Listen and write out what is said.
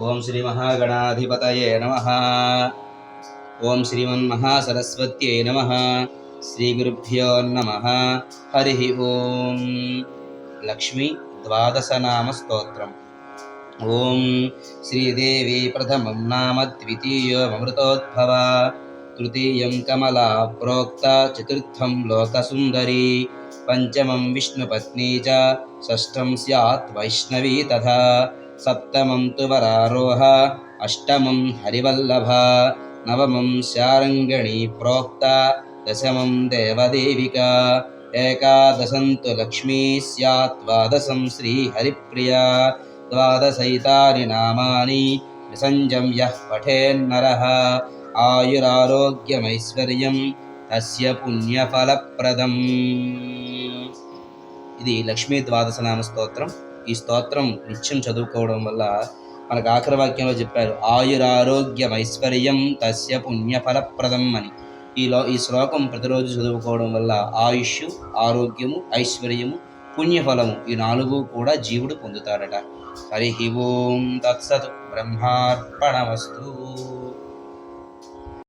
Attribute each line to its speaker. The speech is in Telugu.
Speaker 1: ఓం శ్రీ మహాగణాధిపతయే నమ. ఓం శ్రీమన్మహాసరస్వత్యై నమ. శ్రీ గురుభ్యో నమ. హరి ఓం. లక్ష్మీ ద్వాదశనామ స్తోత్రం ఓం శ్రీదేవి ప్రథమం నామ ద్వితీయమృతోద్భవ తృతీయం కమలా ప్రోక్త చతుర్థం లోకసుందరీ. పంచమం విష్ణుపత్నీ చ షష్టం స్యాత్ వైష్ణవీ తథా. సప్తమం తు వరారోహ అష్టమం హరివల్లభ నవమం శారంగణీ ప్రోక్త దశమం దేవదేవిక ఏకాదశం తు లక్ష్మీ స్యాత్ ద్వాదశం శ్రీహరిప్రియా ద్వాదశైతాని నామాని విసంజం యః పఠేన్నరः ఆయురారోగ్యమైశ్వర్యం తస్య పుణ్యఫలప్రదం. ఇది లక్ష్మీ ద్వాదశ నామ స్తోత్రం. ఈ స్తోత్రం నిత్యం చదువుకోవడం వల్ల మనకు ఆఖరి వాక్యంలో చెప్పారు ఆయురారోగ్యమైశ్వర్యం తస్య పుణ్యఫలప్రదం అని. ఈలో ఈ శ్లోకం ప్రతిరోజు చదువుకోవడం వల్ల ఆయుష్ ఆరోగ్యము ఐశ్వర్యము పుణ్యఫలము ఈ నాలుగు కూడా జీవుడు పొందుతాడట హరి ఓం తత్సత్ బ్రహ్మార్పణమస్తు.